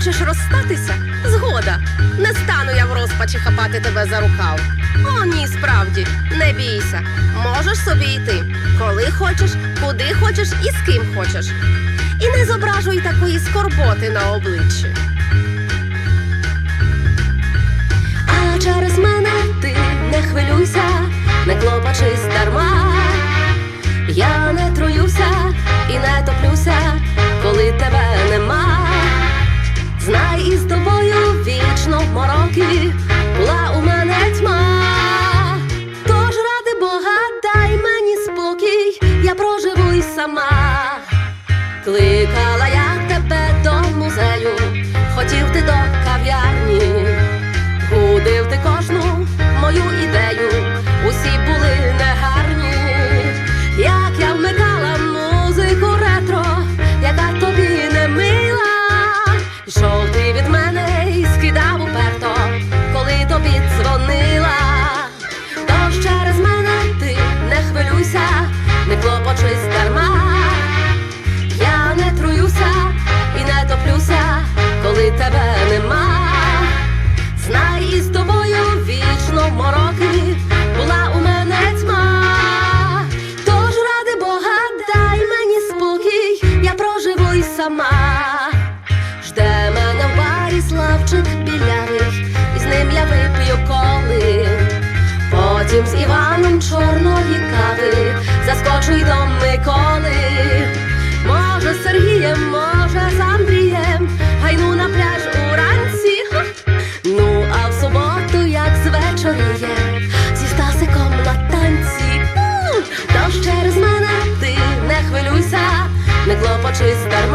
Хочеш розстатися? Згода. Не стану я в розпачі хапати тебе за рукав. О, ні, справді, не бійся. Можеш собі йти, коли хочеш, куди хочеш і з ким хочеш. І не зображуй такої скорботи на обличчі. Кликала сама. Жде мене в барі Славчик білявий, і з ним я вип'ю коли. Потім з Іваном чорної кави заскочу й до Миколи. Може, з Сергієм, може, з Андрієм, гайну на пляж уранці. Ну, а в суботу, як звечоріє, зі Стасиком на танці. Тож через мене ти не хвилюйся, не клопочись дарма.